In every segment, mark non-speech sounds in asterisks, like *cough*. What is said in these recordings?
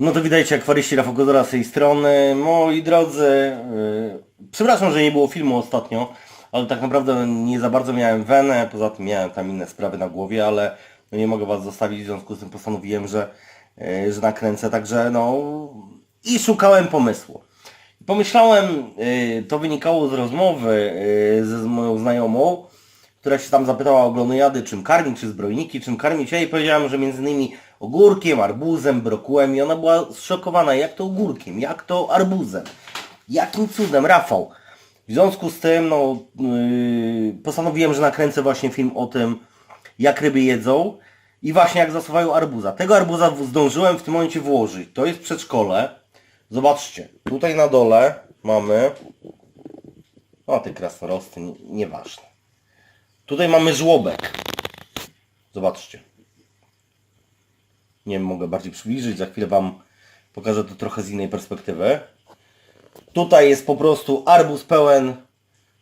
No to witajcie akwaryści Rafał Kozora z tej strony. Moi drodzy, yy, przepraszam, że nie było filmu ostatnio, ale tak naprawdę nie za bardzo miałem wenę, poza tym miałem tam inne sprawy na głowie, ale no nie mogę Was zostawić, w związku z tym postanowiłem, że, yy, że nakręcę, także no i szukałem pomysłu. Pomyślałem, yy, to wynikało z rozmowy yy, ze z moją znajomą, która się tam zapytała o glonojady, czym karmić, czy zbrojniki, czym karmić. Ja jej powiedziałem, że między innymi ogórkiem, arbuzem, brokułem i ona była zszokowana, jak to ogórkiem, jak to arbuzem. Jakim cudem, Rafał. W związku z tym, no, yy, postanowiłem, że nakręcę właśnie film o tym, jak ryby jedzą i właśnie jak zasuwają arbuza. Tego arbuza zdążyłem w tym momencie włożyć. To jest przedszkole. Zobaczcie, tutaj na dole mamy... O, te krasnorosty, nie- nieważne. Tutaj mamy żłobek. Zobaczcie. Nie mogę bardziej przybliżyć, za chwilę Wam pokażę to trochę z innej perspektywy. Tutaj jest po prostu arbuz pełen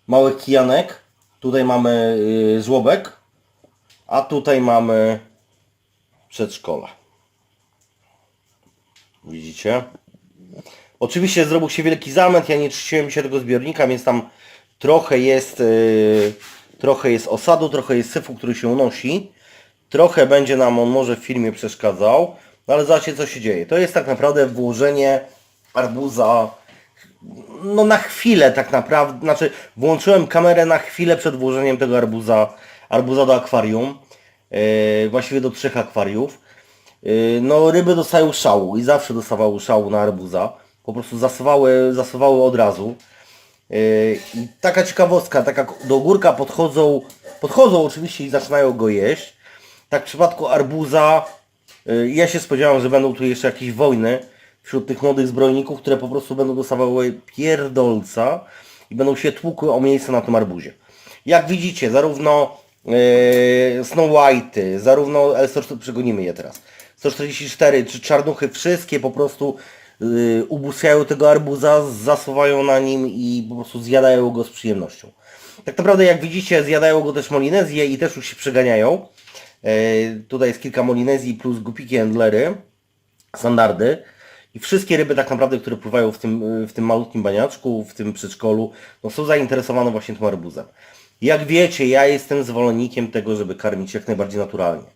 małych kijanek. Tutaj mamy yy, żłobek, a tutaj mamy przedszkole. Widzicie? Oczywiście zrobił się wielki zamęt, ja nie czyściłem się tego zbiornika, więc tam trochę jest, yy, trochę jest osadu, trochę jest syfu, który się unosi. Trochę będzie nam on może w filmie przeszkadzał, no ale zobaczcie co się dzieje. To jest tak naprawdę włożenie arbuza no na chwilę tak naprawdę, znaczy włączyłem kamerę na chwilę przed włożeniem tego arbuza, arbuza do akwarium, yy, właściwie do trzech akwariów. Yy, no ryby dostają szału i zawsze dostawały szału na arbuza. Po prostu zasuwały, zasuwały od razu. Yy, taka ciekawostka, tak jak do ogórka podchodzą, podchodzą oczywiście i zaczynają go jeść. Tak w przypadku arbuza, yy, ja się spodziewałem, że będą tu jeszcze jakieś wojny wśród tych młodych zbrojników, które po prostu będą dostawały pierdolca i będą się tłukły o miejsce na tym arbuzie. Jak widzicie, zarówno yy, Snow White'y, zarówno L100, przegonimy je teraz, 144 czy czarnuchy, wszystkie po prostu yy, ubóstwiają tego arbuza, zasuwają na nim i po prostu zjadają go z przyjemnością. Tak naprawdę jak widzicie zjadają go też molinezje i też już się przeganiają. Yy, tutaj jest kilka molinezji plus gupiki endlery, standardy. I wszystkie ryby tak naprawdę, które pływają w tym, w tym malutkim baniaczku, w tym przedszkolu, no są zainteresowane właśnie tym arbuzem. Jak wiecie, ja jestem zwolennikiem tego, żeby karmić jak najbardziej naturalnie.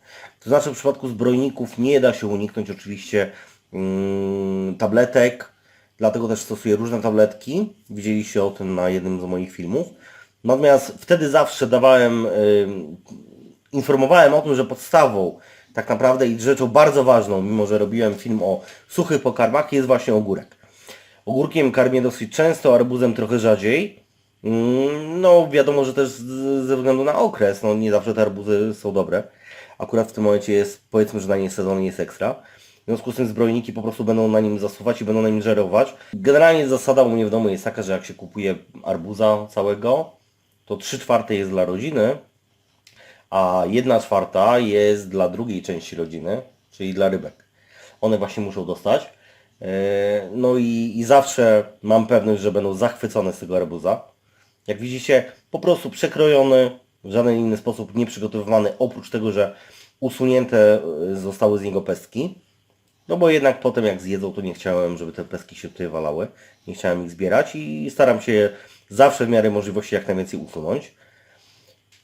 To znaczy w przypadku zbrojników nie da się uniknąć oczywiście mm, tabletek, dlatego też stosuję różne tabletki. Widzieliście o tym na jednym z moich filmów. Natomiast wtedy zawsze dawałem, ym, informowałem o tym, że podstawą tak naprawdę i rzeczą bardzo ważną, mimo że robiłem film o suchych pokarmach, jest właśnie ogórek. Ogórkiem karmię dosyć często, arbuzem trochę rzadziej. Mm, No wiadomo, że też ze względu na okres, no nie zawsze te arbuzy są dobre. Akurat w tym momencie jest, powiedzmy, że na nie sezon jest ekstra. W związku z tym zbrojniki po prostu będą na nim zasuwać i będą na nim żerować. Generalnie zasada u mnie w domu jest taka, że jak się kupuje arbuza całego, to 3 czwarte jest dla rodziny, a jedna czwarta jest dla drugiej części rodziny, czyli dla rybek. One właśnie muszą dostać. Yy, No i, i zawsze mam pewność, że będą zachwycone z tego arbuza. Jak widzicie, po prostu przekrojony, w żaden inny sposób nie przygotowywany, oprócz tego, że usunięte yy, zostały z niego pestki. No bo jednak potem jak zjedzą, to nie chciałem, żeby te pestki się tutaj walały. Nie chciałem ich zbierać i staram się je zawsze w miarę możliwości jak najwięcej usunąć.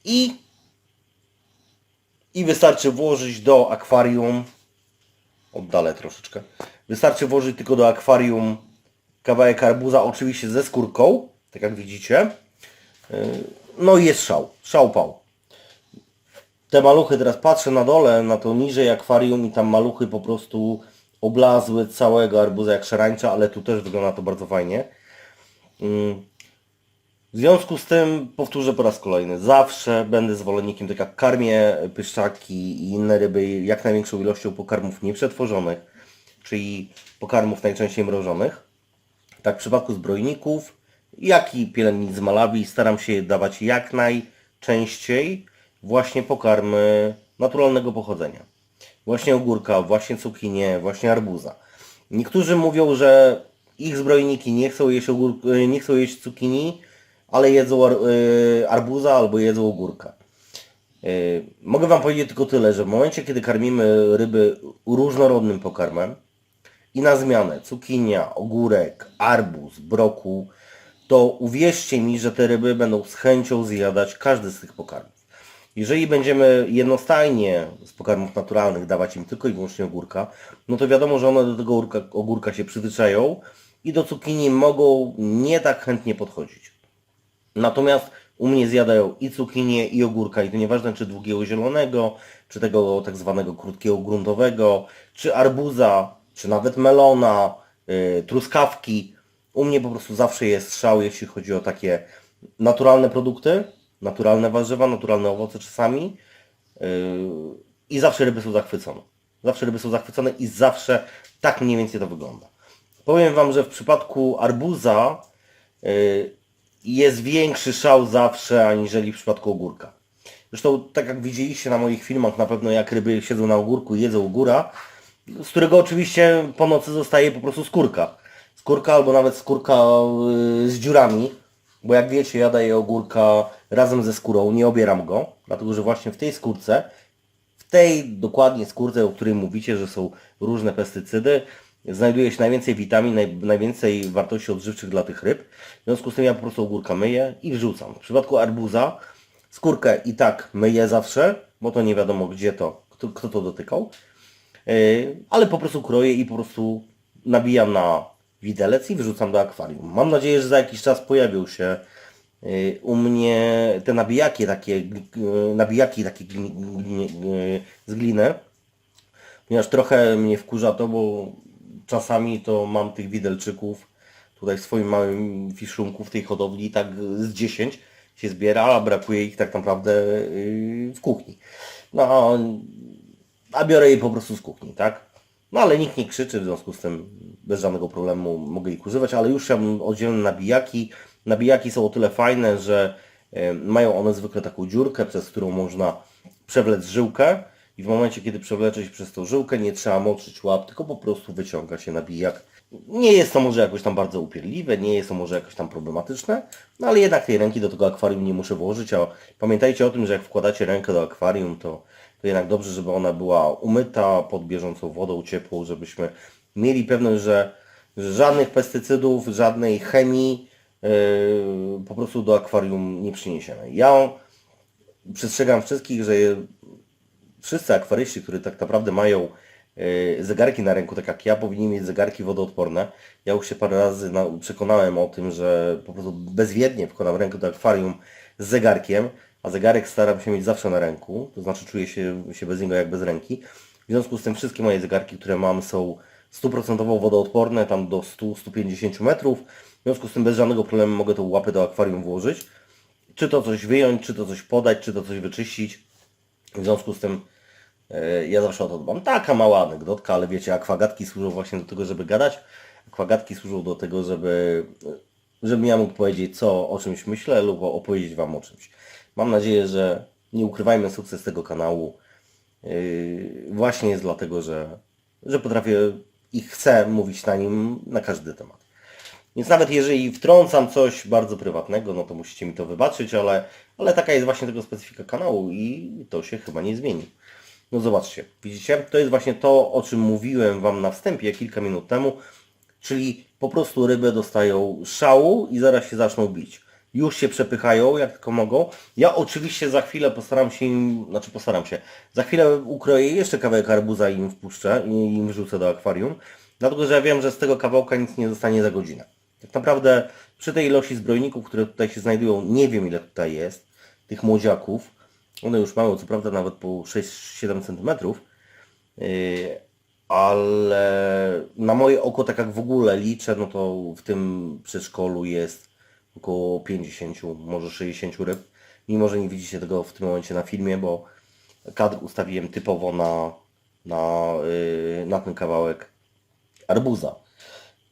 I i wystarczy włożyć do akwarium, oddalę troszeczkę, wystarczy włożyć tylko do akwarium kawałek arbuza, oczywiście ze skórką, tak jak widzicie. Yy, No i jest szał, szał pał. Te maluchy, teraz patrzę na dole, na to niżej akwarium i tam maluchy po prostu oblazły całego arbuza jak szarańcza, ale tu też wygląda to bardzo fajnie. W związku z tym powtórzę po raz kolejny, zawsze będę zwolennikiem, tak jak karmię pyszczaki i inne ryby jak największą ilością pokarmów nieprzetworzonych, czyli pokarmów najczęściej mrożonych. Tak w przypadku zbrojników, jak i pielęgnic z Malawi staram się dawać jak najczęściej właśnie pokarmy naturalnego pochodzenia. Właśnie ogórka, właśnie cukinie, właśnie arbuza. Niektórzy mówią, że ich zbrojniki nie chcą jeść, ogór- nie chcą jeść cukinii, ale jedzą ar, y, arbuza albo jedzą ogórka. Y, Mogę Wam powiedzieć tylko tyle, że w momencie, kiedy karmimy ryby różnorodnym pokarmem i na zmianę cukinia, ogórek, arbuz, brokuł, to uwierzcie mi, że te ryby będą z chęcią zjadać każdy z tych pokarmów. Jeżeli będziemy jednostajnie z pokarmów naturalnych dawać im tylko i wyłącznie ogórka, no to wiadomo, że one do tego ogórka, ogórka się przyzwyczają i do cukinii mogą nie tak chętnie podchodzić. Natomiast u mnie zjadają i cukinię, i ogórka, i to nieważne czy długiego zielonego, czy tego tak zwanego krótkiego gruntowego, czy arbuza, czy nawet melona, yy, truskawki. U mnie po prostu zawsze jest strzał, jeśli chodzi o takie naturalne produkty, naturalne warzywa, naturalne owoce czasami. Yy, I zawsze ryby są zachwycone. Zawsze ryby są zachwycone i zawsze tak mniej więcej to wygląda. Powiem Wam, że w przypadku arbuza yy, jest większy szał zawsze aniżeli w przypadku ogórka. Zresztą tak jak widzieliście na moich filmach na pewno jak ryby siedzą na ogórku i jedzą góra, z którego oczywiście po nocy zostaje po prostu skórka. Skórka albo nawet skórka yy, z dziurami, bo jak wiecie ja daję ogórka razem ze skórą, nie obieram go, dlatego że właśnie w tej skórce, w tej dokładnie skórce, o której mówicie, że są różne pestycydy, znajduje się najwięcej witamin, naj, najwięcej wartości odżywczych dla tych ryb. W związku z tym ja po prostu ogórka myję i wrzucam. W przypadku arbuza skórkę i tak myję zawsze, bo to nie wiadomo gdzie to, kto, kto to dotykał. Yy, ale po prostu kroję i po prostu nabijam na widelec i wrzucam do akwarium. Mam nadzieję, że za jakiś czas pojawią się yy, u mnie te nabijaki takie, yy, nabijaki takie yy, z gliny, ponieważ trochę mnie wkurza to, bo czasami to mam tych widelczyków tutaj w swoim małym fiszunku w tej hodowli tak z 10 się zbiera, a brakuje ich tak naprawdę yy, w kuchni. No, a biorę je po prostu z kuchni, tak? No ale nikt nie krzyczy, w związku z tym bez żadnego problemu mogę ich używać, ale już chciałbym oddzielne nabijaki. Nabijaki są o tyle fajne, że e, mają one zwykle taką dziurkę, przez którą można przewlec żyłkę i w momencie, kiedy przewlecze się przez tą żyłkę, nie trzeba moczyć łap, tylko po prostu wyciąga się nabijak. Nie jest to może jakoś tam bardzo upierdliwe, nie jest to może jakoś tam problematyczne, no ale jednak tej ręki do tego akwarium nie muszę włożyć, a pamiętajcie o tym, że jak wkładacie rękę do akwarium, to, to jednak dobrze, żeby ona była umyta pod bieżącą wodą ciepłą, żebyśmy mieli pewność, że, że żadnych pestycydów, żadnej chemii yy, po prostu do akwarium nie przyniesiemy. Ja przestrzegam wszystkich, że wszyscy akwaryści, którzy tak naprawdę mają e, zegarki na ręku, tak jak ja, powinni mieć zegarki wodoodporne. Ja już się parę razy na, przekonałem o tym, że po prostu bezwiednie wkładam rękę do akwarium z zegarkiem, a zegarek staram się mieć zawsze na ręku, to znaczy czuję się, się bez niego jak bez ręki. W związku z tym wszystkie moje zegarki, które mam są stuprocentowo wodoodporne, tam do 100-150 metrów. W związku z tym bez żadnego problemu mogę tą łapę do akwarium włożyć. Czy to coś wyjąć, czy to coś podać, czy to coś wyczyścić. W związku z tym e, ja zawsze o to dbam. Taka mała anegdotka, ale wiecie, akwagatki służą właśnie do tego, żeby gadać. Akwagatki służą do tego, żeby, żebym ja mógł powiedzieć, co o czymś myślę lub opowiedzieć Wam o czymś. Mam nadzieję, że nie ukrywajmy sukces tego kanału. Yy, właśnie jest dlatego, że, że potrafię i chcę mówić na nim na każdy temat. Więc nawet jeżeli wtrącam coś bardzo prywatnego, no to musicie mi to wybaczyć, ale, ale taka jest właśnie tego specyfika kanału i to się chyba nie zmieni. No zobaczcie, widzicie? To jest właśnie to, o czym mówiłem Wam na wstępie kilka minut temu, czyli po prostu ryby dostają szału i zaraz się zaczną bić. Już się przepychają, jak tylko mogą. Ja oczywiście za chwilę postaram się im, znaczy postaram się, za chwilę ukroję jeszcze kawałek arbuza i im wpuszczę i im wrzucę do akwarium, dlatego że ja wiem, że z tego kawałka nic nie zostanie za godzinę. Tak naprawdę przy tej ilości zbrojników, które tutaj się znajdują, nie wiem ile tutaj jest, tych młodziaków. One już mają co prawda nawet po 6-7 cm, yy, ale na moje oko, tak jak w ogóle liczę, no to w tym przedszkolu jest około 50, może 60 ryb. Mimo, że nie widzicie tego w tym momencie na filmie, bo kadr ustawiłem typowo na, na, yy, na ten kawałek arbuza.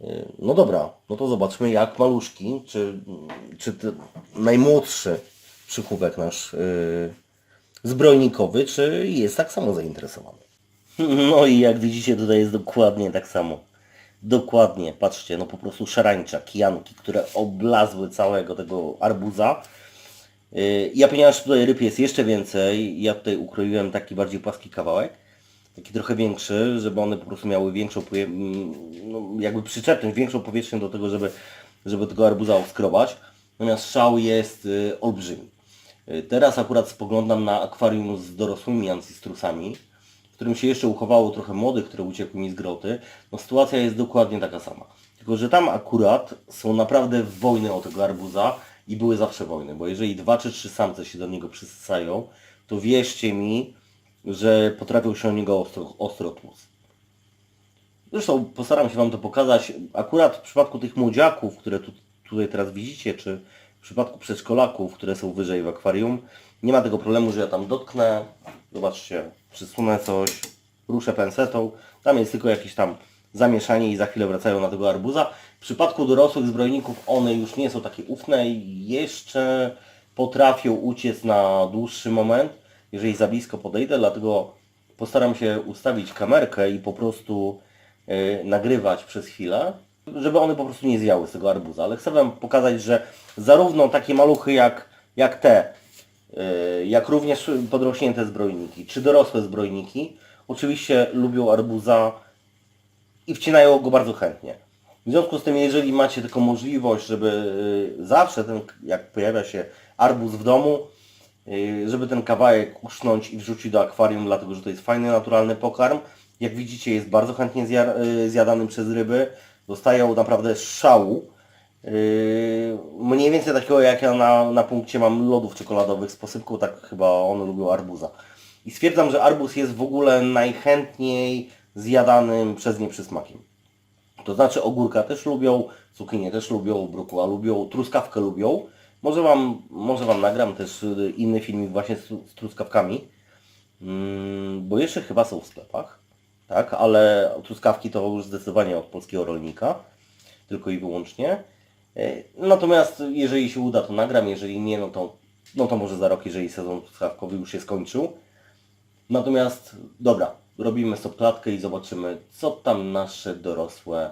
Yy, No dobra, no to zobaczmy jak maluszki, czy, czy najmłodszy przychówek nasz yy, zbrojnikowy, czy jest tak samo zainteresowany. *laughs* No i jak widzicie tutaj jest dokładnie tak samo. Dokładnie, patrzcie, no po prostu szarańcza, kijanki, które oblazły całego tego arbuza. Yy, Ja ponieważ tutaj ryb jest jeszcze więcej, ja tutaj ukroiłem taki bardziej płaski kawałek. Taki trochę większy, żeby one po prostu miały większą, no, jakby przyczepność, większą powierzchnię do tego, żeby, żeby tego arbuza obskrobać. Natomiast szał jest y, olbrzymi. Y, Teraz akurat spoglądam na akwarium z dorosłymi ancistrusami, w którym się jeszcze uchowało trochę młodych, które uciekły mi z groty. No sytuacja jest dokładnie taka sama. Tylko, że tam akurat są naprawdę wojny o tego arbuza i były zawsze wojny, bo jeżeli dwa czy trzy samce się do niego przysysają, to wierzcie mi, że potrafią się o niego ostro, ostro tłuc. Zresztą postaram się Wam to pokazać. Akurat w przypadku tych młodziaków, które tu, tutaj teraz widzicie, czy w przypadku przedszkolaków, które są wyżej w akwarium, nie ma tego problemu, że ja tam dotknę. Zobaczcie, przysunę coś, ruszę pensetą. Tam jest tylko jakieś tam zamieszanie i za chwilę wracają na tego arbuza. W przypadku dorosłych zbrojników one już nie są takie ufne i jeszcze potrafią uciec na dłuższy moment, jeżeli za blisko podejdę, dlatego postaram się ustawić kamerkę i po prostu y, nagrywać przez chwilę, żeby one po prostu nie zjały z tego arbuza. Ale chcę Wam pokazać, że zarówno takie maluchy jak, jak te, y, jak również podrośnięte zbrojniki, czy dorosłe zbrojniki, oczywiście lubią arbuza i wcinają go bardzo chętnie. W związku z tym, jeżeli macie taką możliwość, żeby y, zawsze ten, jak pojawia się arbuz w domu, żeby ten kawałek usznąć i wrzucić do akwarium, dlatego że to jest fajny, naturalny pokarm. Jak widzicie, jest bardzo chętnie y, zjadany przez ryby. Dostają naprawdę szału. Yy, mniej więcej takiego jak ja na, na punkcie mam lodów czekoladowych z posypką, tak chyba one lubią arbuza. I stwierdzam, że arbuz jest w ogóle najchętniej zjadanym przez nie przysmakiem. To znaczy ogórka też lubią, cukinię też lubią, brukła lubią, truskawkę lubią. Może Wam, może wam nagram też y, inny filmik właśnie z, z truskawkami, mm, bo jeszcze chyba są w sklepach, tak, ale truskawki to już zdecydowanie od polskiego rolnika, tylko i wyłącznie. Y, Natomiast jeżeli się uda, to nagram, jeżeli nie, no to, no to może za rok, jeżeli sezon truskawkowy już się skończył. Natomiast, dobra, robimy stopklatkę i zobaczymy, co tam nasze dorosłe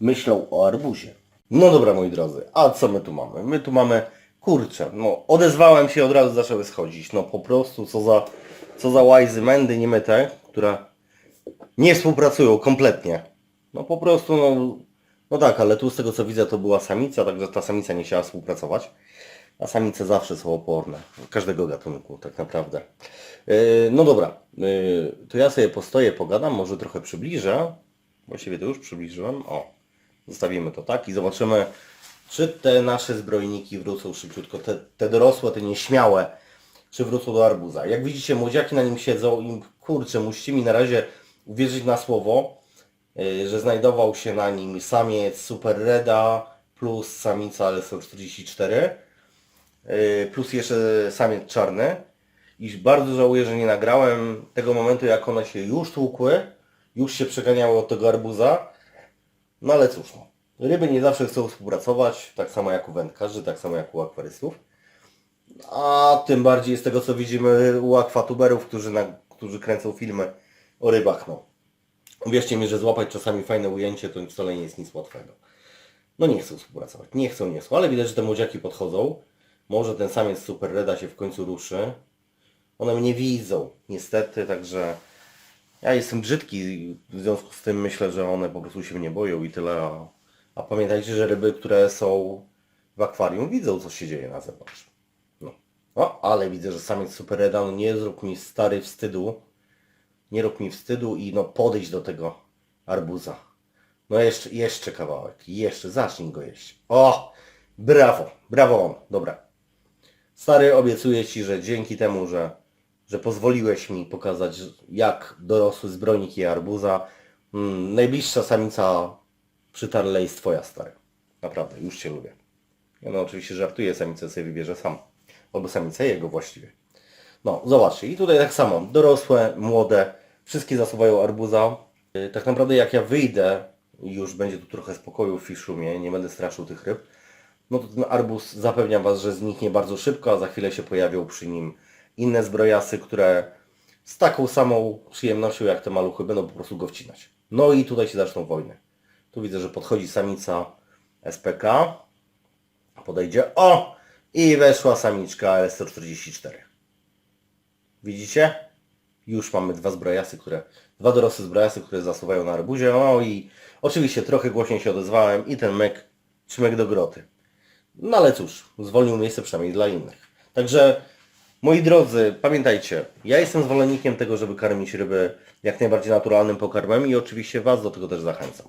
myślą o arbuzie. No dobra, moi drodzy, a co my tu mamy? My tu mamy, kurczę, no odezwałem się, od razu zaczęły schodzić. No po prostu, co za, co za łajzy, mędy niemyte, które nie współpracują kompletnie. No po prostu, no, no tak, ale tu z tego co widzę, to była samica, także ta samica nie chciała współpracować. A samice zawsze są oporne, każdego gatunku tak naprawdę. Yy, no dobra, yy, to ja sobie postoję, pogadam, może trochę przybliżę. Właściwie to już przybliżyłem. O, zostawimy to tak i zobaczymy, czy te nasze zbrojniki wrócą szybciutko, te, te dorosłe, te nieśmiałe, czy wrócą do arbuza. Jak widzicie, młodziaki na nim siedzą i kurczę, musicie mi na razie uwierzyć na słowo, yy, że znajdował się na nim samiec Super Reda plus samica LSO44 yy, plus jeszcze samiec czarny. Iż bardzo żałuję, że nie nagrałem tego momentu, jak one się już tłukły, już się przeganiały od tego arbuza. No ale cóż, no. ryby nie zawsze chcą współpracować, tak samo jak u wędkarzy, tak samo jak u akwarystów. A tym bardziej z tego co widzimy u akwatuberów, którzy, na, którzy kręcą filmy o rybach. No. Uwierzcie mi, że złapać czasami fajne ujęcie to wcale nie jest nic łatwego. No nie chcą współpracować, nie chcą, nie chcą, ale widać, że te młodziaki podchodzą. Może ten samiec Super Reda się w końcu ruszy. One mnie widzą, niestety, także ja jestem brzydki, w związku z tym myślę, że one po prostu się mnie boją i tyle. A, a pamiętajcie, że ryby, które są w akwarium widzą, co się dzieje na zewnątrz. No, ale widzę, że samiec Super Reda, no nie zrób mi stary wstydu. Nie rób mi wstydu i no podejdź do tego arbuza. No jeszcze, jeszcze kawałek, jeszcze, zacznij go jeść. O, brawo, brawo dobra. Stary, obiecuję Ci, że dzięki temu, że, że pozwoliłeś mi pokazać, jak dorosły zbrojnik je arbuza, mm, najbliższa samica przy tarle jest Twoja, stary. Naprawdę, już Cię lubię. Ja no oczywiście żartuję, samicę sobie wybierze sam. Albo samicę jego właściwie. No, zobaczcie. I tutaj tak samo. Dorosłe, młode, wszystkie zasuwają arbuza. Yy, Tak naprawdę jak ja wyjdę, już będzie tu trochę spokoju w fiszumie, nie będę straszył tych ryb, no to ten arbuz zapewniam Was, że zniknie bardzo szybko, a za chwilę się pojawią przy nim inne zbrojasy, które z taką samą przyjemnością jak te maluchy będą po prostu go wcinać. No i tutaj się zaczną wojny. Tu widzę, że podchodzi samica SPK. Podejdzie. O! I weszła samiczka LS-144. Widzicie? już mamy dwa zbrojasy, które, dwa dorosłe zbrojasy, które zasuwają na arbuzie. No i oczywiście trochę głośniej się odezwałem i ten mek, czmek do groty. No ale cóż, zwolnił miejsce przynajmniej dla innych. Także, moi drodzy, pamiętajcie, ja jestem zwolennikiem tego, żeby karmić ryby jak najbardziej naturalnym pokarmem i oczywiście Was do tego też zachęcam.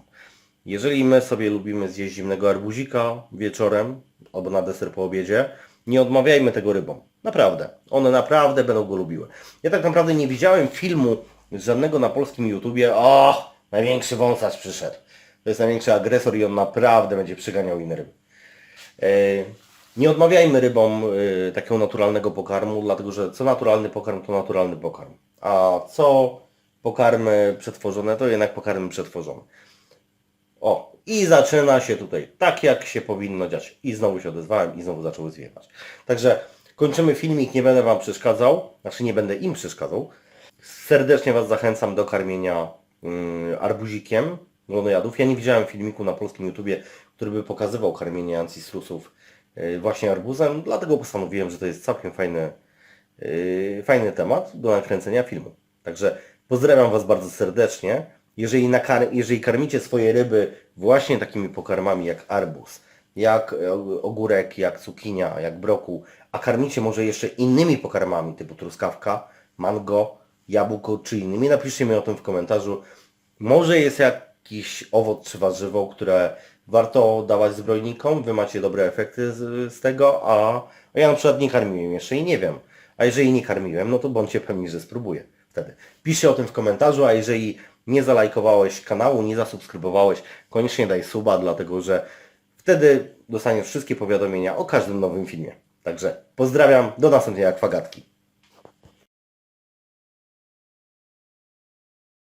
Jeżeli my sobie lubimy zjeść zimnego arbuzika wieczorem albo na deser po obiedzie, nie odmawiajmy tego rybom. Naprawdę. One naprawdę będą go lubiły. Ja tak naprawdę nie widziałem filmu żadnego na polskim YouTubie. O, największy wąsacz przyszedł. To jest największy agresor i on naprawdę będzie przyganiał inne ryby. E, Nie odmawiajmy rybom e, takiego naturalnego pokarmu, dlatego że co naturalny pokarm, to naturalny pokarm. A co pokarmy przetworzone, to jednak pokarmy przetworzone. O, i zaczyna się tutaj tak, jak się powinno dziać. I znowu się odezwałem i znowu zaczęły zwiewać. Także kończymy filmik, nie będę Wam przeszkadzał, znaczy nie będę im przeszkadzał. Serdecznie Was zachęcam do karmienia mm, arbuzikiem glonojadów. Ja nie widziałem filmiku na polskim YouTubie, który by pokazywał karmienie ancistrusów y, właśnie arbuzem, dlatego postanowiłem, że to jest całkiem fajny, yy, fajny temat do nakręcenia filmu. Także pozdrawiam Was bardzo serdecznie. Jeżeli, nakar- jeżeli karmicie swoje ryby właśnie takimi pokarmami jak arbuz, jak e, ogórek, jak cukinia, jak brokuł, a karmicie może jeszcze innymi pokarmami typu truskawka, mango, jabłko czy innymi, napiszcie mi o tym w komentarzu. Może jest jakiś owoc czy warzywo, które warto dawać zbrojnikom, wy macie dobre efekty z, z tego, a ja na przykład nie karmiłem jeszcze i nie wiem. A jeżeli nie karmiłem, no to bądźcie pewni, że spróbuję wtedy. Piszcie o tym w komentarzu, a jeżeli nie zalajkowałeś kanału, nie zasubskrybowałeś, koniecznie daj suba, dlatego że wtedy dostaniesz wszystkie powiadomienia o każdym nowym filmie. Także pozdrawiam, do następnej akwagatki.